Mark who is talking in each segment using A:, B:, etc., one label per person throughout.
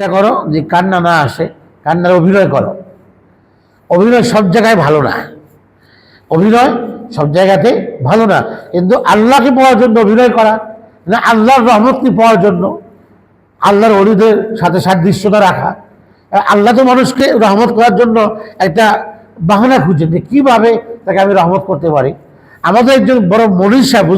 A: চেষ্টা করো যে কান্না না আসে, কান্নার অভিনয় করো। অভিনয় সব জায়গায় ভালো না। অভিনয় সব জায়গাতে ভালো না। কিন্তু আল্লাহকে পাওয়ার জন্য অভিনয় করা, না আল্লাহর রহমতকে পাওয়ার জন্য আল্লাহর অলিদের সাথে সাদৃশ্যতা রাখা। আল্লাহ তো মানুষকে রহমত করার জন্য একটা বাহানা খুঁজেন যে কীভাবে তাকে আমি রহমত করতে পারি। আমাদের একজন বড় মনির সাহেব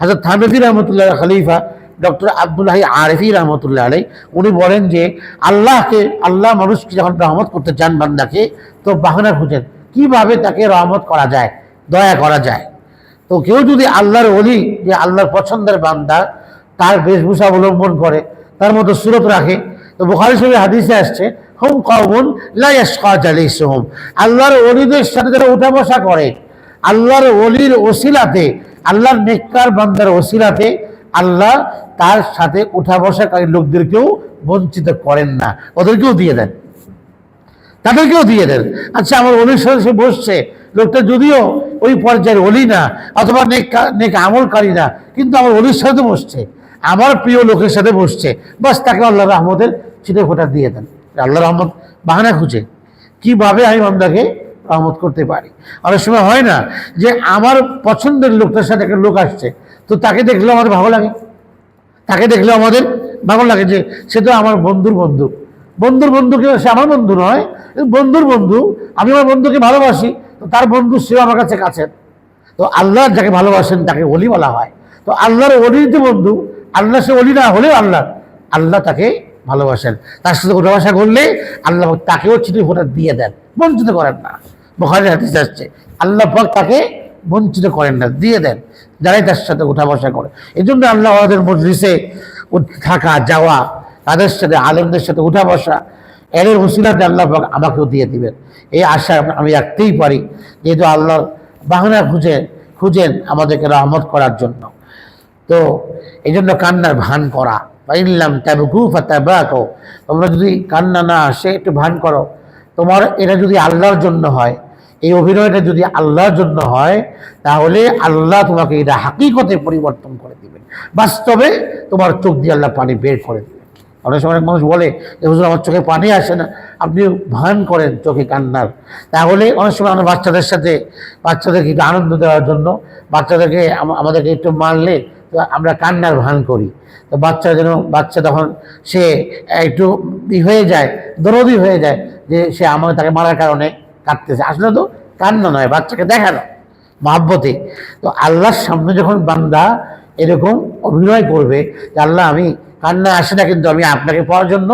A: হাজর থানফি রহমতুল্লাহ খলিফা ডক্টর আবদুল্লাহ আরেফি রহমতুল্লাহ আলাই, উনি বলেন যে, আল্লাহকে, আল্লাহ মানুষকে যখন রহমত করতে চান বান্দাকে, তো বাহানা খুঁজেন, কীভাবে তাকে রহমত করা যায়, দয়া করা যায়? তো কেউ যদি আল্লাহর অলি যে আল্লাহর পছন্দের বান্দা, তার বেশভূষা অবলম্বন করে, তার মতো সুরত রাখে, তো বুখারি শরীফ হাদিসে আসছে, হুম কমন লাইসহম আল্লাহর অলিদের সাথে যারা উঠা বসা করে, আল্লাহর অলির ওসিলাতে, আল্লাহর নেককার বান্দার ওসিলাতে আল্লাহ তার সাথে উঠা বসাকারী লোকদেরকেও বঞ্চিত করেন না। ওদেরকেও দিয়ে দেন। তাদেরকেও দিয়ে দেন। আচ্ছা আমার সাথে সে বসছে। লোকটা যদিও ওই পর্যায়ের অলি না, অথবা নেক আমলকারী না, কিন্তু আমার অলির সাথে বসছে। আমার প্রিয় লোকের সাথে বসছে। বাস তাকে আল্লাহ রহমতের ছিটে ফোটা দিয়ে দেন। আল্লাহ রহমত বাহানা খুঁজে। কীভাবে আমি বান্দাকে রহমত করতে পারি? অনেক সময় হয় না যে আমার পছন্দের লোকটার সাথে একটা লোক আসছে। তো তাকে দেখলে আমার ভালো লাগে। তাকে দেখলে আমাদের ভালো লাগে যে সে তো আমার বন্ধুর বন্ধু। বন্ধুর বন্ধুকে সে আমার বন্ধু নয় বন্ধুর বন্ধু। আমি আমার বন্ধুকে ভালোবাসি, তো তার বন্ধু সেও আমার কাছে কাছের। তো আল্লাহ যাকে ভালোবাসেন তাকে অলি বলা হয়। তো আল্লাহর অলির বন্ধু, আল্লাহ সে অলি না হলেও আল্লাহ আল্লাহ তাকে ভালোবাসেন। তার সাথে উঠাবাসা করলে আল্লাহ তাকেও চিঠি ফোটা দিয়ে দেন, বঞ্চিত করেন না। বখারি হাতে আসছে, আল্লাহ তাকে বঞ্চিত করেন না, দিয়ে দেন, যারাই তার সাথে উঠা বসা করে। এই জন্য আল্লাহ আমাদের মজলিসে থাকা, যাওয়া, তাদের সাথে, আলেমদের সাথে উঠা বসা, এর হুসিলাতে আল্লাহ আমাকেও দিয়ে দিবেন। এই আশা আমি রাখতেই পারি, যেহেতু আল্লাহ বাহানা খুঁজে খুঁজেন আমাদেরকে রহমত করার জন্য। তো এই জন্য কান্নার ভান করা পাইলাম তাবকু ফাতাবাকো তোমরা যদি কান্না না আসে, একটু ভান করো। তোমার এটা যদি আল্লাহর জন্য হয় এই অভিনয়টা যদি আল্লাহর জন্য হয়, তাহলে আল্লাহ তোমাকে এটা হাকিকতে পরিবর্তন করে দিবেন। বাস্তবে তোমার চোখ দিয়ে আল্লাহ পানি বের করে দিবেন। অনেক সময় অনেক মানুষ বলে যে, হুজুর, আমার চোখে পানি আসে না। আপনি ভান করেন চোখে কান্নার। তাহলে অনেক সময় আমরা বাচ্চাদের সাথে, বাচ্চাদেরকে একটু আনন্দ দেওয়ার জন্য, বাচ্চাদেরকে আমাদেরকে একটু মারলে আমরা কান্নার ভান করি। তো বাচ্চা যেন, বাচ্চা তখন সে একটু হয়ে যায়, দরদি হয়ে যায় যে, সে আমাকে তাকে মারার কারণে কাঁদতেছে। আসলে তো কান্না নয়, বাচ্চাকে দেখানো মহাব্বতে। তো আল্লাহর সামনে যখন বান্দা এরকম অভিনয় করবে যে, আল্লাহ, আমি কান্না আসে না, কিন্তু আমি আপনাকে পাওয়ার জন্য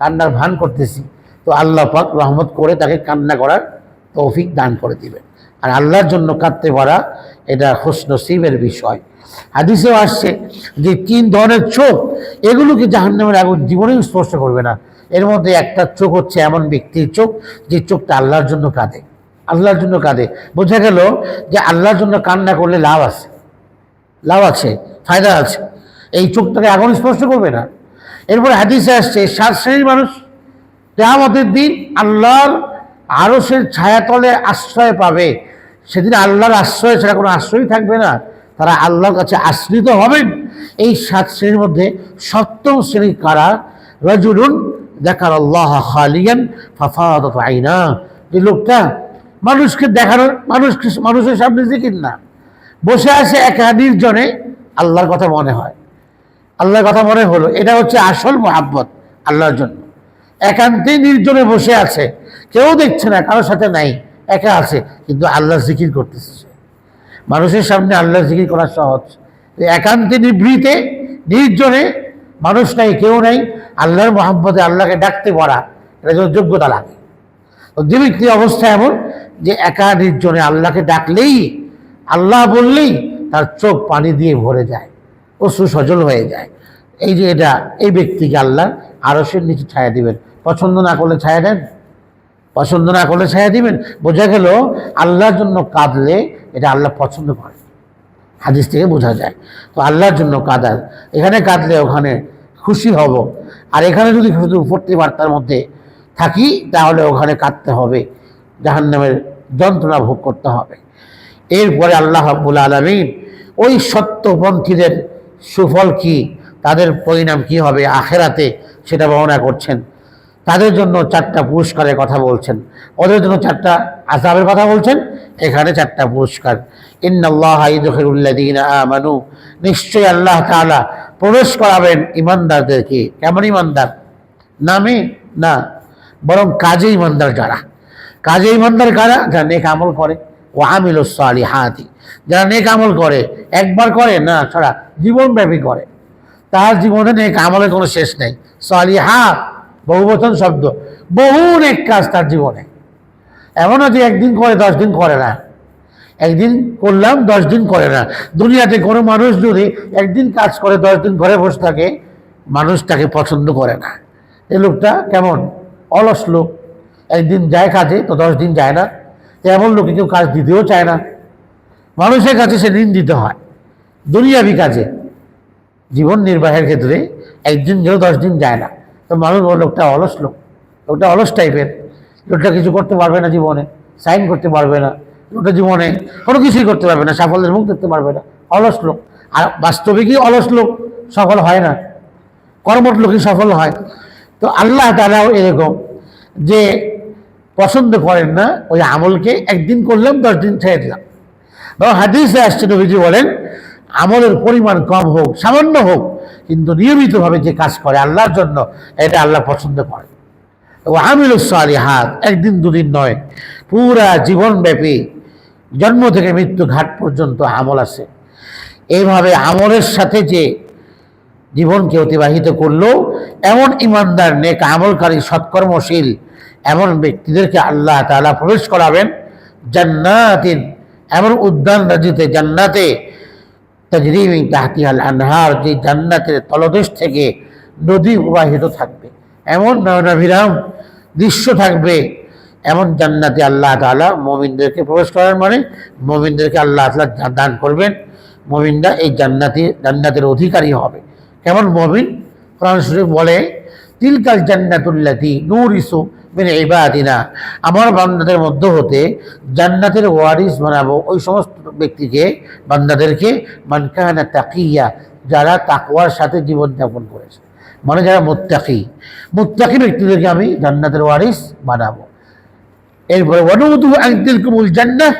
A: কান্নার ভান করতেছি। তো আল্লাহ পাক রহমত করে তাকে কান্না করার তৌফিক দান করে দিবেন। আর আল্লাহর জন্য কাঁদতে পারা, এটা খুশনসিবের বিষয়। হাদিসেও আসছে যে, তিন ধরনের চোখ, এগুলোকে জাহান্নামের আগুন জীবনেও স্পর্শ করবে না। এর মধ্যে একটা চোখ হচ্ছে এমন ব্যক্তির চোখ যে চোখটা আল্লাহর জন্য কাঁদে, আল্লাহর জন্য কাঁদে। বোঝা গেল যে আল্লাহর জন্য কান্না করলে লাভ আছে লাভ আছে, ফায়দা আছে। এই চোখটাকে আগুন স্পর্শ করবে না। এরপরে হাদিসে আসছে, সাত শ্রেণির মানুষ, কেয়ামতের দিন আল্লাহর আরসের ছায়াতলে আশ্রয় পাবে। সেদিন আল্লাহর আশ্রয় ছাড়া কোনো আশ্রয় থাকবে না। তারা আল্লাহর কাছে আশ্রিত হবেন। এই সাত শ্রেণির মধ্যে সপ্তম শ্রেণি কারা? রজুলুন দেখার আল্লাহ খালিয়ান ফাফাদত আইনা যে লোকটা মানুষকে দেখানোর মানুষকে মানুষের সামনে জিকির না। বসে আছে একা নির্জনে আল্লাহর কথা মনে হয়। আল্লাহর কথা মনে হলো। এটা হচ্ছে আসল মোহাব্বত আল্লাহর জন্য। একান্তে নির্জনে বসে আছে। কেউ দেখছে না, কারোর সাথে নাই। একা আছে, কিন্তু আল্লাহর জিকির করতেছে। মানুষের সামনে আল্লাহর জিকির করা সহজ। একান্তে নিভৃতে, নির্জনে মানুষ নাই, কেউ নাই, আল্লাহর মোহাম্মতে আল্লাহকে ডাকতে পারা, এটা যেন যোগ্যতা লাগে। তো যে ব্যক্তি অবস্থা এমন যে একা নির্জনে আল্লাহকে ডাকলেই, আল্লাহ বললেই তার চোখ পানি দিয়ে ভরে যায়, অশ্রু সজল হয়ে যায়। এই যে এটা, এই ব্যক্তিকে আল্লাহ আরসের নিচে ছায়া দিবেন। পছন্দ না করলে ছায়া দেন? পছন্দ না করলে ছায়া দিবেন? বোঝা গেল, আল্লাহর জন্য কাঁদলে এটা আল্লাহ পছন্দ করে। হাদিস থেকে বোঝা যায়। তো আল্লাহর জন্য কাঁদার। এখানে কাঁদলে ওখানে খুশি হব। আর এখানে যদি শুধু উপরতি বার্তার মধ্যে থাকি, তাহলে ওখানে কাঁদতে হবে। জাহান্নামের যন্ত্রণা ভোগ করতে হবে। এরপরে আল্লাহ রাব্বুল আলমিন ওই সত্যপন্থীদের সুফল কি, তাদের পরিণাম কি হবে আখেরাতে সেটা বর্ণনা করছেন। তাদের জন্য চারটা পুরস্কারের কথা বলছেন। ওদের জন্য চারটা আজাবের কথা বলছেন। এখানে চারটা পুরস্কার। আমানু। নিশ্চয়ই আল্লাহ তাআলা প্রবেশ করাবেন ইমানদারদেরকে। কেমন ইমানদার? নামে না। বরং কাজে ইমানদার যারা। কাজে ইমানদার কারা? যারা নেক আমল করে। ও আমিল হাতি যারা নেক আমল করে, একবার করে, না, ছাড়া জীবনব্যাপী করে। তার জীবনে নেক আমলের কোনো শেষ নেই। সালিহা বহুবচন শব্দ। বহু নেক কাজ তার জীবনে। এমনও যে একদিন করে দশ দিন করে না। একদিন করলাম, দশ দিন করে না। দুনিয়াতে কোনো মানুষ যদি একদিন কাজ করে, দশ দিন ঘরে বসে থাকে মানুষ তাকে পছন্দ করে না। এ লোকটা কেমন? অলস লোক। একদিন যায় কাজে, তো দশ দিন যায় না। এমন লোকে কেউ কাজ দিতেও চায় না। মানুষের কাছে সে ঋণ দিতে হয়। দুনিয়াবি কাজে। জীবন নির্বাহের ক্ষেত্রে একদিন কেউ দশ দিন যায় না। তো মানুষ বলে লোকটা অলস লোক। লোকটা অলস টাইপের লোকটা কিছু করতে পারবে না জীবনে। সাইন করতে পারবে না। লোকটা জীবনে কোনো কিছুই করতে পারবে না, সাফল্যের মুখ দেখতে পারবে না। অলস লোক। আর বাস্তবিকই অলস লোক, সফল হয় না। কর্মট লোকই সফল হয়। তো আল্লাহ তারাও এরকম যে পছন্দ করেন না, ওই আমলকে একদিন করলাম, দশ দিন ছেড়ে দিলাম। বা হাদিসে আসছে, নবীজি বলেন, আমলের পরিমাণ কম হোক, সামান্য হোক, কিন্তু নিয়মিতভাবে যে কাজ করে আল্লাহর জন্য, এটা আল্লাহ পছন্দ করে ও আমিল হাত একদিন দুদিন নয়, পুরা জীবনব্যাপী জন্ম থেকে মৃত্যু ঘাট পর্যন্ত আমল আছে। এইভাবে আমলের সাথে যে জীবনকে অতিবাহিত করল, এমন ইমানদার, নেক আমলকারী, সৎকর্মশীল এমন ব্যক্তিদেরকে আল্লাহ তাআলা প্রবেশ করাবেন জান্নাতিন। এমন উদ্যান রাজিতে জান্নাতে তাজরিমি আনহার, যে জান্নাতের তলদেশ থেকে নদী প্রবাহিত থাকবে। এমন নয়নাভিরাম দৃশ্য থাকবে এমন জান্নাতে আল্লাহ তাআলা মমিনদেরকে প্রবেশ করার মানে মমিনদেরকে আল্লাহ তাআলা দান করবেন, মমিনরা এই জান্নাতি, জান্নাতের অধিকারী হবে। কেমন মমিন? কোরআন শরীফ বলে, তিলকাল জান্নাতুল্লাতি নূর ইসু মেনে ইবাদিনা। আমার বান্দাদের মধ্য হতে জান্নাতের ওয়ারিস বানাবো ওই সমস্ত ব্যক্তিকে, বান্দাদেরকে মানকাহানা তাকিয়া, যারা তাকওয়ার সাথে জীবনযাপন করেছে। মানে যারা মুত্তাকি। মুত্তাকি ব্যক্তিদেরকে আমি জান্নাতের ওয়ারিস বানাবো। এরপরে অনুমতু আংতিল কুমুল জান্নাত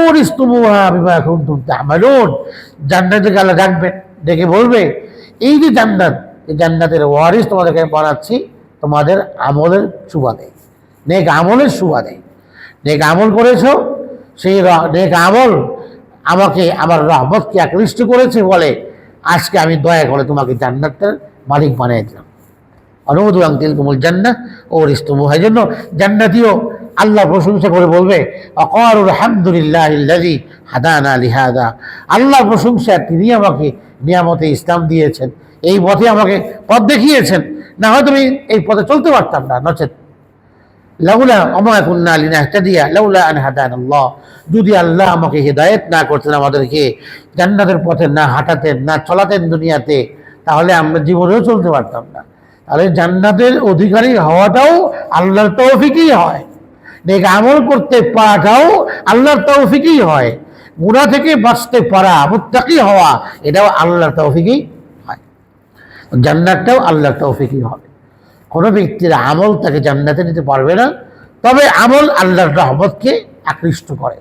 A: ওরিস তুমুহা বিমা কুনতুম তা'মালুন জান্নাতে আল্লাহ ডাকবেন ডেকে বলবে, এই যে জান্নাত, এই জান্নাতের ওয়ারিস তোমাদেরকে বানাচ্ছি, তোমাদের আমলের সুবাদে নেক আমলের সুবাদে নেক আমল করেছ, সেই নেক আমল আমাকে, আমার রহমতকে আকৃষ্ট করেছে বলে আজকে আমি দয়া করে তোমাকে জান্নাতের মালিক বানিয়ে দিলাম। অনুমোদু আংতিল কুমুল জান্নাত ও রিস্তমু হয় জন্য জান্নাতিও আল্লাহ প্রশংসা করে বলবে, অকরুল আলহামদুলিল্লাহ ইল্লাযী হাদানা লিহাদা। আল্লাহ প্রশংসা তিনি আমাকে নিয়ামতে ইসলাম দিয়েছেন। এই পথে আমাকে পথ দেখিয়েছেন। না হয়তো আমি এই পথে চলতে পারতাম না, নচেত। লাউলা অমা কুন্না লিনাহতাদিয়া, লাউলা আন হাদানাল্লাহ যদি আল্লাহ আমাকে হেদায়েত না করতেন আমাদেরকে, জান্নাতের পথে না হাঁটাতেন, না চলাতেন দুনিয়াতে, তাহলে আমরা জীবনেও চলতে পারতাম না। তাহলে জান্নাতের অধিকারী হওয়াটাও আল্লাহর তৌফিকই হয়। নেক আমল করতে পারাটাও আল্লাহর তৌফিকই হয়। গুণা থেকে বাঁচতে পারা, মুত্তাকি হওয়া, এটাও আল্লাহর তৌফিকই হয়। জান্নাতটাও আল্লাহর তৌফিকই হবে। কোনো ব্যক্তির আমল তাকে জান্নাতে নিতে পারবে না, তবে আমল আল্লাহর রহমতকে আকৃষ্ট করে।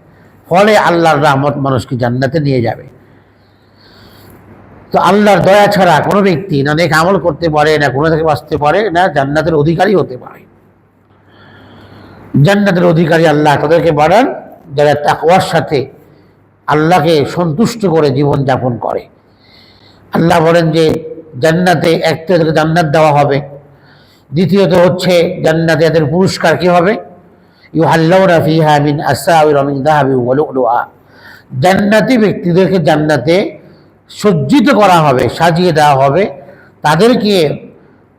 A: ফলে আল্লাহর রহমত মানুষকে জান্নাতে নিয়ে যাবে। তো আল্লাহর দয়া ছাড়া কোনো ব্যক্তি না নেক আমল করতে পারে না কোনো থেকে বাঁচতে পারে না, জান্নাতের অধিকারী হতে পারে। জান্নাতের অধিকারী আল্লাহ। তাদেরকে বাড়ান যারা তাকওয়ার সাথে আল্লাহকে সন্তুষ্ট করে জীবন যাপন করে। আল্লাহ বলেন যে, জান্নাতে একটা জান্নাত দেওয়া হবে। দ্বিতীয়ত হচ্ছে, জান্নাতে এদের পুরস্কার কী হবে? ইউহাল্লাউনা ফিহা মিন আসাউর মিন দাহাবি ওয়া লুলুআ। জান্নাতি ব্যক্তিদেরকে জান্নাতে সজ্জিত করা হবে, সাজিয়ে দেওয়া হবে। তাদেরকে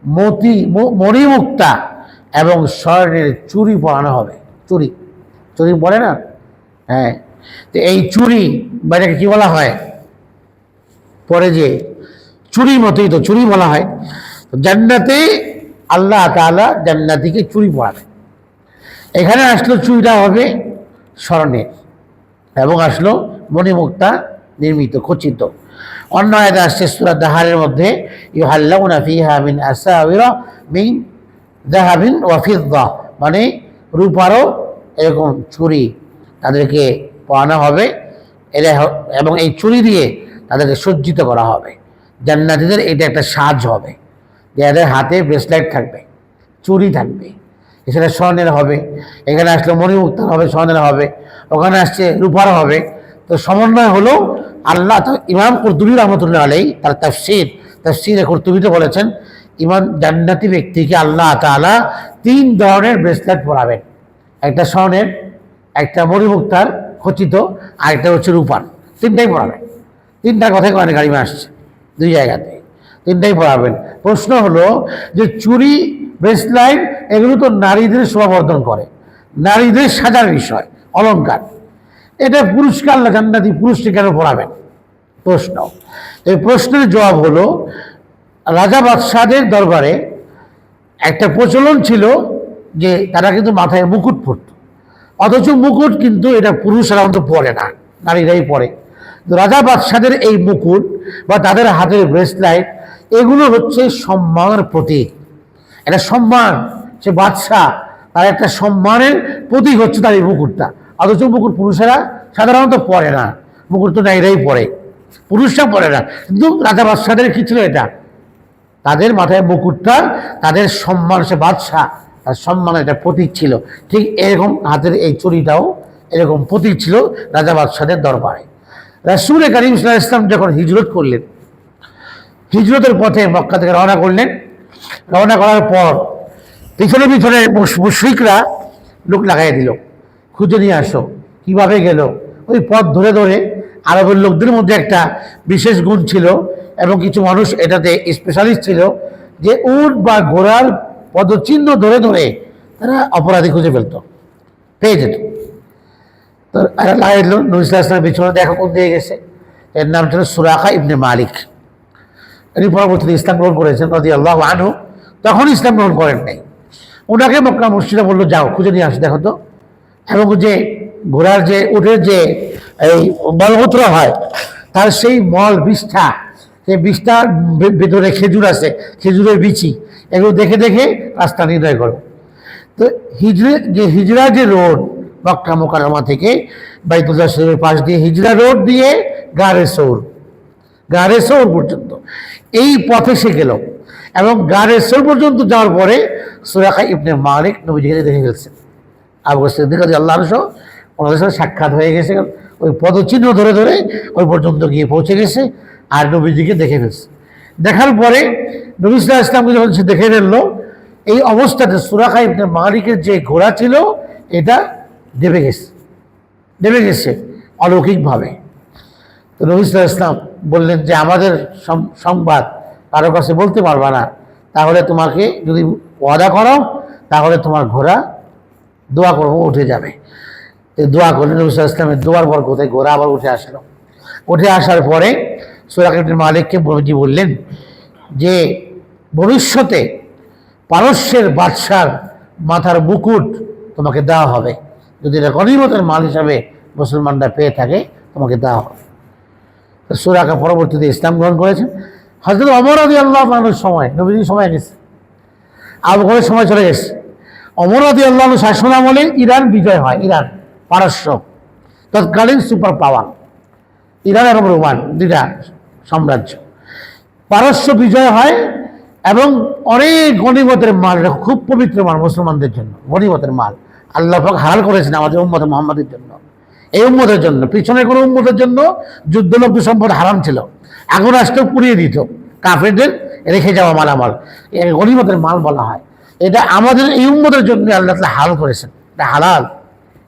A: মতি মণিমুক্তা এবং স্বর্ণের চুরি পরানো হবে। চুরি। চুরি পরে না? হ্যাঁ। তো এই চুরি, বা এটাকে কি বলা হয়? পরে যে চুরি মতোই তো চুরি বলা হয়। জান্নাতে আল্লাহ তাআলা জান্নাতিকে চুরি পড়াবে এখানে আসলো চুরিটা হবে স্মরণের এবং আসলো মণিমুক্তা নির্মিত, খচিত। অন্য আয়াতে আসছে সূরা দাহারের মধ্যে, ইউহাল্লাউনা ফিহা মিন আসাওয়িরা মিন জাহাবিন ওয়াফিদ্দা মানে রূপারও এরকম চুরি তাদেরকে পরানো হবে, এরা এবং এই চুরি দিয়ে তাদেরকে সজ্জিত করা হবে। জান্নাতিদের এটা একটা সাজ হবে, যে এদের হাতে ব্রেসলেট থাকবে চুরি থাকবে, এছাড়া স্বর্ণের হবে, এখানে আসলে মণিমুক্তার হবে, স্বর্ণের হবে, ওখানে আসছে রূপার হবে। তো সমন্বয় হলো আল্লাহ ইমাম কর্তুবী রহমতুল্লাহ আলাই তার তাফসির, তাফসিরে কর্তুবীতে বলেছেন ইমাম জান্নাতি ব্যক্তিকে আল্লাহ তাআলা তিন ধরনের ব্রেসলেট পরাবেন। একটা স্বর্ণের, একটা মণিমুক্তার খচিত, আর একটা হচ্ছে রূপার। তিনটাই পড়াবেন তিনটা কথাই কোরআনে গাড়িমে আসছে দুই জায়গাতে। তিনটাই পড়াবেন প্রশ্ন হলো যে চুরি ব্রেসলাইট এগুলো তো নারীদের শোভাবর্ধন করে। নারীদের সাজার বিষয়, অলংকার। এটা আল্লাহ জান্নাতি পুরুষকে কেন পড়াবেন প্রশ্ন। এই প্রশ্নের জবাব হলো রাজা বাদশাহের দরবারে একটা প্রচলন ছিল যে তারা কিন্তু মাথায় মুকুট পরত। অথচ মুকুট কিন্তু এটা পুরুষরা অন্তত পরে না, নারীরাই পরে। রাজা বাদশাদের এই মুকুট বা তাদের হাতের ব্রেসলাইট এগুলো হচ্ছে সম্মানের প্রতীক। এটা সম্মান, সে বাদশাহ তার একটা সম্মানের প্রতীক হচ্ছে তার এই মুকুটটা। অথচ মুকুট পুরুষেরা সাধারণত পরে না, মুকুট তো নারীরাই পরে। পুরুষরা পরে না। কিন্তু রাজা বাদশাদের কি ছিল এটা? তাদের মাথায় মুকুটটা তাদের সম্মান সে বাদশাহ, তার সম্মান একটা প্রতীক ছিল। ঠিক এরকম হাতের এই চুরিটাও এরকম প্রতীক ছিল রাজা বাদশাদের দরবারে। রাসুল করিম সাল্লাহ ইসলাম যখন হিজরত করলেন, হিজরতের পথে মক্কা থেকে রওনা করলেন। রওনা করার পর পিছনে পিছনে মুশ- মুশরিকরা লোক লাগাই দিল, খুঁজে নিয়ে আসো, কীভাবে গেল? ওই পথ ধরে ধরে আরবের লোকদের মধ্যে একটা বিশেষ গুণ ছিল এবং কিছু মানুষ এটাতে স্পেশালিস্ট ছিল যে উট বা ঘোড়ার পদচিহ্ন ধরে ধরে তারা অপরাধী খুঁজে ফেলতো, পেয়ে যেত। তো এরা ইসলামের পিছনে দেখা কোন দিয়ে গেছে। এর নাম ছিল সুরাখা ইবনে মালিক। তিনি পরবর্তীতে ইসলাম গ্রহণ করেছেন নদী আল্লাহ আনহু। তখন ইসলাম গ্রহণ করেন নাই। ওনাকে মক্কা মসজিদে বলল, যাও, খুঁজে নিয়ে আসো, দেখো তো। এবং যে ঘোড়ার যে উঠে যে এই মলমূত্র হয়, তার সেই মল, বিষ্ঠা সেই বিষ্ঠার ভে- ভেতরে খেজুর আছে, খেজুরের বিচি। এগুলো দেখে দেখে রাস্তা নির্ণয় করো। তো হিজড়ে যে হিজড়া যে রোড, মক্কা মোকারমা থেকে বাইতুল্লাহ শরীফের পাশ দিয়ে হিজড়া রোড দিয়ে গাড়ে সৌর। গাড়ে সৌর পর্যন্ত। এই পথে সে গেল। এবং গাড়ে সৌর পর্যন্ত যাওয়ার পরে সুরাখা ইবনে মালিক নবীজিকে দেখে ফেলছেন আবু সিদ্দিক আল্লাহ ওনাদের সাথে সাক্ষাৎ হয়ে গেছে। ওই পদচিহ্ন ধরে ধরে ওই পর্যন্ত গিয়ে পৌঁছে গেছে। আর নবীজিকে দেখে ফেলছে। দেখার পরে নবী ইসলামকে যখন সে দেখে ফেলল, এই অবস্থাতে সুরাখা ইবনে মালিকের যে ঘোড়া ছিল, এটা দেবে গেছে। দেবে গেছে অলৌকিকভাবে। তো নবী ইসলাম বললেন যে, আমাদের সংবাদ কারও কাছে বলতে পারবা না। তাহলে তোমাকে যদি ওয়াদা করো, তাহলে তোমার ঘোড়া দোয়া করব, উঠে যাবে। দোয়া করলেন নবী সাল্লাল্লাহু ইসলামের দোয়ার পর কোথায় ঘোড়া আবার উঠে আসলো। উঠে আসার পরে সুরাকের মালিককে বলজি বললেন যে ভবিষ্যতে পারস্যের বাদশার মাথার মুকুট তোমাকে দেওয়া হবে। যদি এটা গণিমতের মাল হিসাবে মুসলমানরা পেয়ে থাকে, তোমাকে দেওয়া হবে। সুরাকা পরবর্তীতে ইসলাম গ্রহণ করেছেন। হজরত অমর আদি আল্লাহ মানুষ সময়, নবীজির সময় গেছে আবু বকরের সময় চলে গেছে। অমর আদি আল্লাহ শাসন আমলে ইরান বিজয় হয়, ইরান, পারস্য, তৎকালীন সুপার পাওয়ার। ইরান এবং রোমান দুইটা সাম্রাজ্য। পারস্য বিজয় হয় এবং অনেক গণিমতের মাল খুব পবিত্র মাল মুসলমানদের জন্য, গণিমতের মাল। আল্লাহ পাক হালাল করেছেন আমাদের উম্মত মোহাম্মদের জন্য। এই উম্মতের জন্য পিছনে কোনো উম্মতের জন্য যুদ্ধলব্ধ সম্পদ হারাম ছিল। আগুন আসতেও পুড়িয়ে দিত। কাফেরদের রেখে যাওয়া মালামাল গণিমতের মাল বলা হয়। এটা আমাদের এই উম্মতের জন্য আল্লাহ তাআলা হালাল করেছেন। এটা হালাল।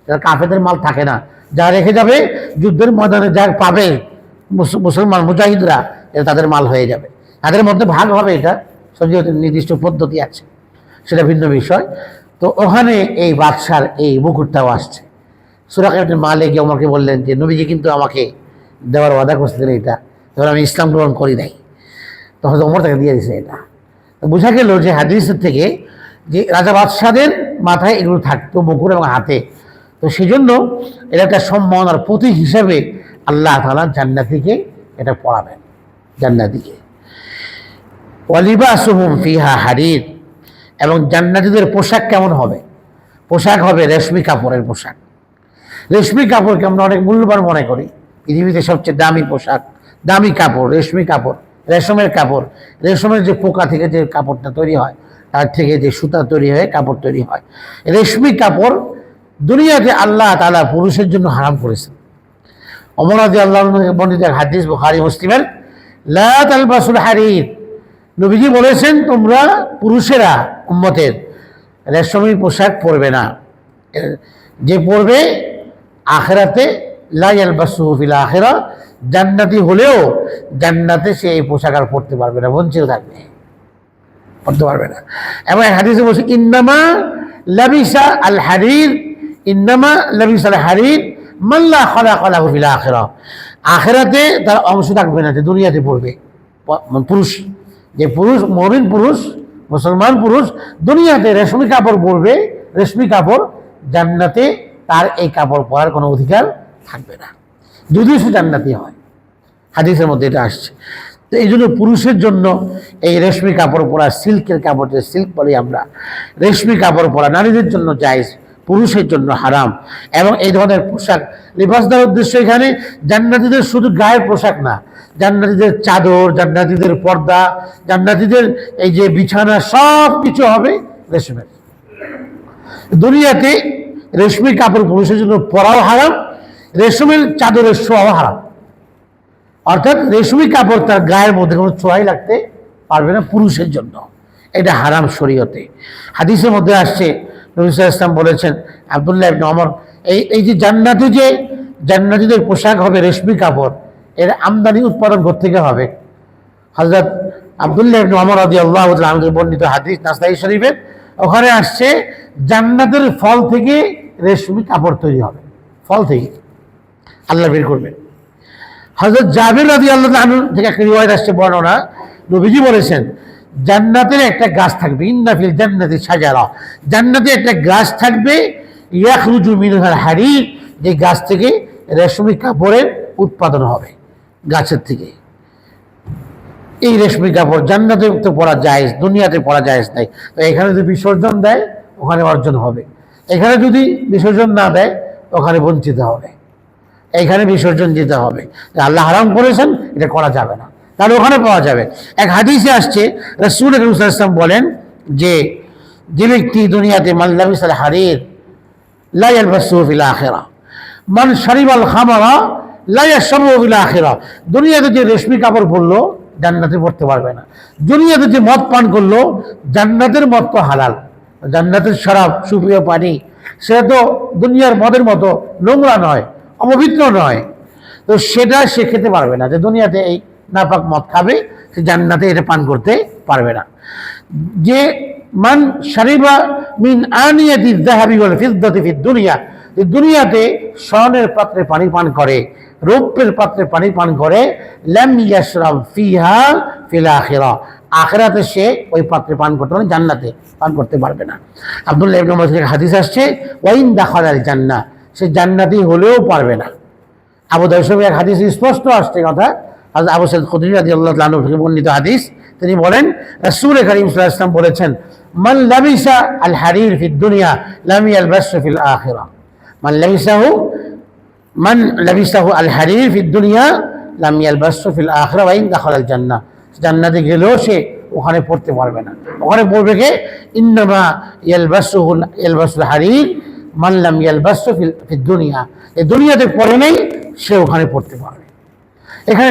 A: এটা কাফেরদের মাল থাকে না। যা রেখে যাবে, যুদ্ধের ময়দানে যা পাবে মুসলমান মুজাহিদরা এটা তাদের মাল হয়ে যাবে। তাদের মধ্যে ভাগ হবে এটা শরীয়তের নির্দিষ্ট পদ্ধতি আছে। সেটা ভিন্ন বিষয়। তো ওখানে এই বাদশার এই মুকুটটাও আসছে। সুরাকাতের মালিক আমাকে বললেন যে, নবীজি কিন্তু আমাকে দেওয়ার ওয়াদা করছিলেন এটা। তখন আমি ইসলাম গ্রহণ করি নাই। তখন ওমর তাকে দিয়ে দিছে এটা। বোঝা গেল যে হাদিসের থেকে যে রাজা বাদশাদের মাথায় এগুলো থাকতো, মুকুট এবং হাতে। তো সেই জন্য এটা একটা সম্মান আর প্রতীক হিসাবে আল্লাহ তালা জান্নাতিকে এটা পড়াবেন জান্নাতিকে ওয়ালিবাসুহুম ফিহা হারির, এবং জান্নাতীদের পোশাক কেমন হবে? পোশাক হবে রেশমি কাপড়ের পোশাক। রেশমি কাপড়কে আমরা অনেক মূল্যবান মনে করি। পৃথিবীতে সবচেয়ে দামি পোশাক, দামি কাপড়, রেশমি কাপড়, রেশমের কাপড়। রেশমের যে পোকা থেকে যে কাপড়টা তৈরি হয়, তার থেকে যে সুতা তৈরি হয়ে কাপড় তৈরি হয়। রেশমি কাপড় দুনিয়াতে আল্লাহ তালা পুরুষের জন্য হারাম করেছেন। অমরাদি আল্লাহ বর্ণিত এক হাদিস বুখারি মুসলিমের, লা তালবাসুল হারির। নবীজি বলেছেন, তোমরা পুরুষেরা উম্মতের, রেশমি পোশাক পরবে না। যে পরবে আখেরাতে লাইয়াল বাসুফিল আখেরা, জান্নাতি হলেও জান্নাতে সে এই পোশাক আর পরতে পারবে না, বঞ্চিত থাকবে। পড়তে পারবে না। এবং হাদিসে বলছে, ইন্নামা লাবিসা আল হারির। ইন্নামা লাবিসা আল হারির মাল্লা খলা খলা ফিল আখেরা। আখেরাতে তার অংশ থাকবে না, যে দুনিয়াতে পড়বে। পুরুষ। যে পুরুষ মরিন পুরুষ, মুসলমান পুরুষ, দুনিয়াতে রেশমি কাপড় পরবে, রেশমি কাপড় জান্নাতে তার এই কাপড় পরার কোনো অধিকার থাকবে না। যদিও সে জান্নাতি হয়। হাদিসের মধ্যে এটা আসছে। তো এই জন্য পুরুষের জন্য এই রেশমি কাপড় পরা, সিল্কের কাপড় সিল্ক বলি আমরা, রেশমি কাপড় পরা নারীদের জন্য জায়েজ। পুরুষের জন্য হারাম। এবং এই ধরনের পোশাক লিবাস দেওয়ার উদ্দেশ্য এখানে জান্নাতিদের শুধু গায়ের পোশাক না, জান্নাতিদের চাদর, জান্নাতিদের পর্দা, জান্নাতিদের এই যে বিছানা, সব কিছু হবে রেশমের। দুনিয়াতে রেশমি কাপড় পুরুষের জন্য পরাও হারাম, রেশমের চাদরের শোয়াও হারাম। অর্থাৎ রেশমি কাপড় তার গায়ের মধ্যে কোনো চোয়াই লাগতে পারবে না পুরুষের জন্য। এটা হারাম শরীয়তে। হাদিসের মধ্যে আসছে নবিসা ইসলাম বলেছেন, আবদুল্লাহ ওমর, এই এই যে জান্নাতি যে, জান্নাতিদের পোশাক হবে রেশমি কাপড়, এর আমদানি উৎপাদন থেকে হবে? হজরত আবদুল্লাহ ইবনে রাদি আল্লাহ আমাদের বর্ণিত হাদিস নাস্তাই শরীফের, ওখানে আসছে জান্নাতের ফল থেকে রেশমি কাপড় তৈরি হবে, ফল থেকে। আল্লাহ বের করবেন হজরত জাবির রাজি আল্লাহ থেকে একটা রিওয়ায়ত আসছে, বর্ণনা। নবীজি বলেছেন জান্নাতের একটা গাছ থাকবে, ইন্নাফিল জান্নাতি সাজারা। জান্নাতে একটা গাছ থাকবে, ইয়াখরুজু মিনহার হারি, যে গাছ থেকে রেশমি কাপড়ের উৎপাদন হবে গাছের থেকে। এই রেশমি কাপড় জান্নাতে তো পরা যায় দুনিয়াতে পরা যায় নাই। তো এখানে যদি বিসর্জন দেয়, ওখানে অর্জন হবে। এখানে যদি বিসর্জন না দেয়, ওখানে বঞ্চিত হবে। এখানে বিসর্জন দিতে হবে। আল্লাহ হারাম করেছেন, এটা করা যাবে না। তাহলে ওখানে পাওয়া যাবে। এক হাদিসে আসছে, রসুল ইসলাম বলেন যে যে ব্যক্তি দুনিয়াতে মাল্লাবিস আল হারির লাইয়াল বাসুফিল আখেরা। মান শরিবাল খামারা লাইয়া সবুফিল আখেরা। দুনিয়াতে যে রেশমি কাপড় পরলো, জান্নাতে পড়তে পারবে না। দুনিয়াতে যে মদ পান করল, জান্নাতের মদ তো হালাল। জান্নাতের শরাব সুপ্রিয় পানি সেটা তো দুনিয়ার মদের মতো নোংরা নয়, অপবিত্র নয়। তো সেটা সে খেতে পারবে না যে দুনিয়াতে এই নাপাক মদ খাবে, সে জান্নাতে এটা পান করতে পারবে না। যে মান শারিবা মিন আনিয়াতি যাহাবি ওয়াল ফিদ্দাতি ফিদ দুনিয়া, যে দুনিয়াতে স্বর্ণের পাত্রে পানি পান করে, রৌপ্যের পাত্রে পানি পান করে, লাম ইয়াশরাব ফিহা ফিল আখিরা। আখিরাতে সে ওই পাত্রে পান করতে পারে জান্নাতে পান করতে পারবে না। আব্দুল্লাহ ইবনে মাসউদ থেকে হাদিস আসছে, ওয়াইন দাখালাল জান্নাহ, সে জান্নাতি হলেও পারবে না। আবু এক হাদিস স্পষ্ট আসছে কথা আবু সৈয়দ খুদরি রাজি আল্লাহ থেকে বর্ণিত হাদিস। তিনি বলেন, রাসূল করিম ওয়াসাল্লাম বলেছেন, মান আল হারির ফিদ দুনিয়া, লাম ইয়ালবাস ফিল আখিরা। মান মান আল হারির ফিদ দুনিয়া, লাম ইয়ালবাস ফিল আখিরা ওয়া ইন দাখালাল জান্নাহ। জান্নাতে গেলেও সে ওখানে পড়তে পারবে না। ওখানে পড়বে কে? ইন্নামা ইয়ালবাসুহুল, ইয়ালবাসুল হারির মানলাম ফিল দুনিয়া। এই দুনিয়াতে পড়ে নেই, সে ওখানে পড়তে পারবে। এখানে